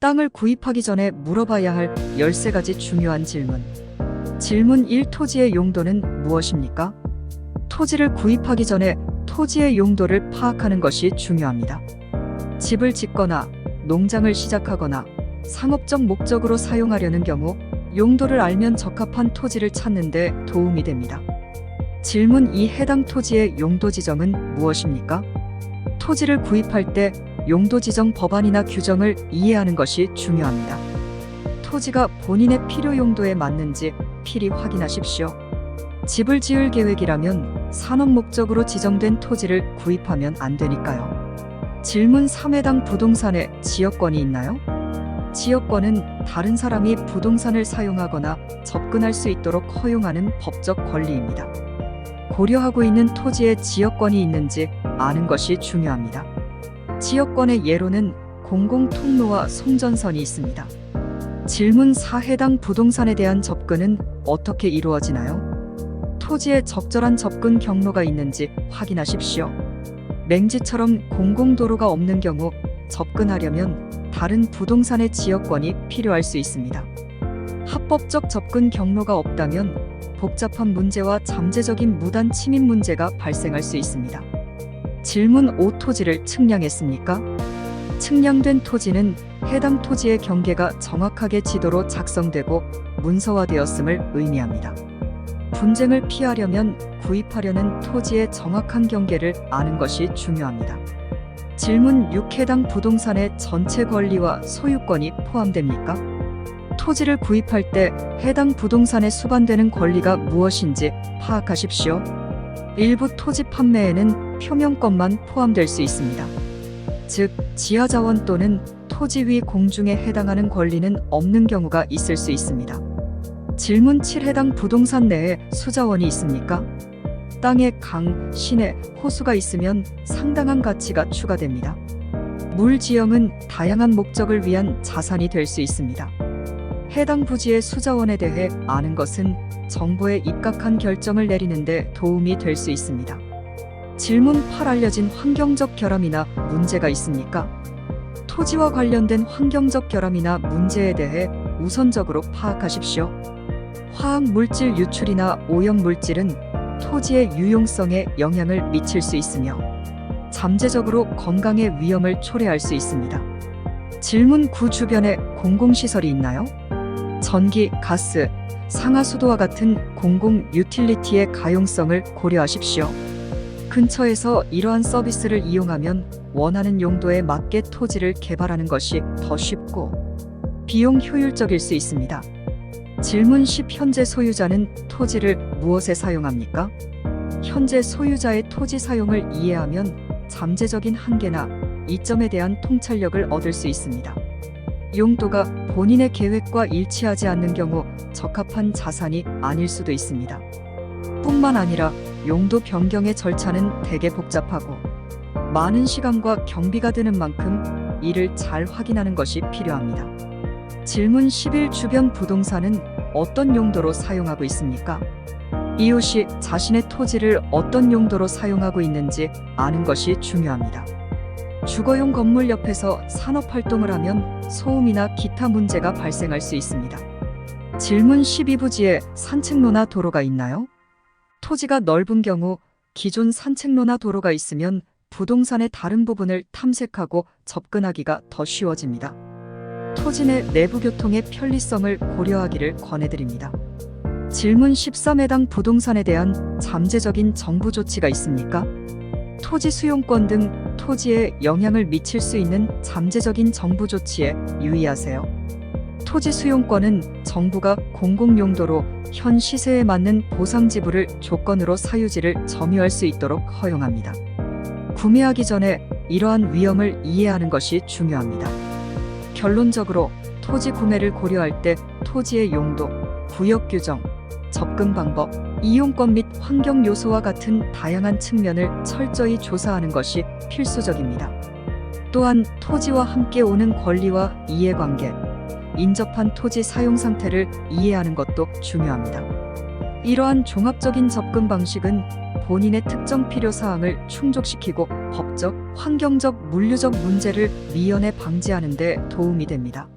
땅을 구입하기 전에 물어봐야 할 13가지 중요한 질문. 질문 1. 토지의 용도는 무엇입니까? 토지를 구입하기 전에 토지의 용도를 파악하는 것이 중요합니다. 집을 짓거나 농장을 시작하거나 상업적 목적으로 사용하려는 경우 용도를 알면 적합한 토지를 찾는 데 도움이 됩니다. 질문 2. 해당 토지의 용도 지정은 무엇입니까? 토지를 구입할 때 용도 지정 법안이나 규정을 이해하는 것이 중요합니다. 토지가 본인의 필요 용도에 맞는지 필히 확인하십시오. 집을 지을 계획이라면 산업 목적으로 지정된 토지를 구입하면 안 되니까요. 질문 3. 해당 부동산에 지역권이 있나요? 지역권은 다른 사람이 부동산을 사용하거나 접근할 수 있도록 허용하는 법적 권리입니다. 고려하고 있는 토지에 지역권이 있는지 아는 것이 중요합니다. 지역권의 예로는 공공통로와 송전선이 있습니다. 질문 4. 해당 부동산에 대한 접근은 어떻게 이루어지나요? 토지에 적절한 접근 경로가 있는지 확인하십시오. 맹지처럼 공공도로가 없는 경우 접근하려면 다른 부동산의 지역권이 필요할 수 있습니다. 합법적 접근 경로가 없다면 복잡한 문제와 잠재적인 무단 침입 문제가 발생할 수 있습니다. 질문 5. 토지를 측량했습니까? 측량된 토지는 해당 토지의 경계가 정확하게 지도로 작성되고 문서화되었음을 의미합니다. 분쟁을 피하려면 구입하려는 토지의 정확한 경계를 아는 것이 중요합니다. 질문 6. 해당 부동산의 전체 권리와 소유권이 포함됩니까? 토지를 구입할 때 해당 부동산에 수반되는 권리가 무엇인지 파악하십시오. 일부 토지 판매에는 표명권만 포함될 수 있습니다. 즉, 지하자원 또는 토지 위 공중에 해당하는 권리는 없는 경우가 있을 수 있습니다. 질문 7. 해당 부동산 내에 수자원이 있습니까? 땅에 강, 시내, 호수가 있으면 상당한 가치가 추가됩니다. 물 지형은 다양한 목적을 위한 자산이 될 수 있습니다. 해당 부지의 수자원에 대해 아는 것은 정보에 입각한 결정을 내리는데 도움이 될 수 있습니다. 질문 8 알려진 환경적 결함이나 문제가 있습니까? 토지와 관련된 환경적 결함이나 문제에 대해 우선적으로 파악하십시오. 화학 물질 유출이나 오염 물질은 토지의 유용성에 영향을 미칠 수 있으며 잠재적으로 건강에 위험을 초래할 수 있습니다. 질문 9 주변에 공공시설이 있나요? 전기, 가스, 상하수도와 같은 공공 유틸리티의 가용성을 고려하십시오. 근처에서 이러한 서비스를 이용하면 원하는 용도에 맞게 토지를 개발하는 것이 더 쉽고 비용 효율적일 수 있습니다. 질문 10 현재 소유자는 토지를 무엇에 사용합니까? 현재 소유자의 토지 사용을 이해하면 잠재적인 한계나 이점에 대한 통찰력을 얻을 수 있습니다. 용도가 본인의 계획과 일치하지 않는 경우 적합한 자산이 아닐 수도 있습니다. 뿐만 아니라 용도 변경의 절차는 되게 복잡하고 많은 시간과 경비가 드는 만큼 이를 잘 확인하는 것이 필요합니다. 질문 11 주변 부동산은 어떤 용도로 사용하고 있습니까? 이웃이 자신의 토지를 어떤 용도로 사용하고 있는지 아는 것이 중요합니다. 주거용 건물 옆에서 산업 활동을 하면 소음이나 기타 문제가 발생할 수 있습니다. 질문 12부지에 산책로나 도로가 있나요? 토지가 넓은 경우 기존 산책로나 도로가 있으면 부동산의 다른 부분을 탐색하고 접근하기가 더 쉬워집니다. 토지 내 내부 교통의 편리성을 고려하기를 권해드립니다. 질문 13해당 부동산에 대한 잠재적인 정부 조치가 있습니까? 토지 수용권 등 토지에 영향을 미칠 수 있는 잠재적인 정부 조치에 유의하세요. 토지 수용권은 정부가 공공용도로 현 시세에 맞는 보상 지불을 조건으로 사유지를 점유할 수 있도록 허용합니다. 구매하기 전에 이러한 위험을 이해하는 것이 중요합니다. 결론적으로 토지 구매를 고려할 때 토지의 용도, 구역 규정, 접근 방법, 이용권 및 환경 요소와 같은 다양한 측면을 철저히 조사하는 것이 필수적입니다. 또한 토지와 함께 오는 권리와 이해관계, 인접한 토지 사용 상태를 이해하는 것도 중요합니다. 이러한 종합적인 접근 방식은 본인의 특정 필요 사항을 충족시키고 법적, 환경적, 물류적 문제를 미연에 방지하는 데 도움이 됩니다.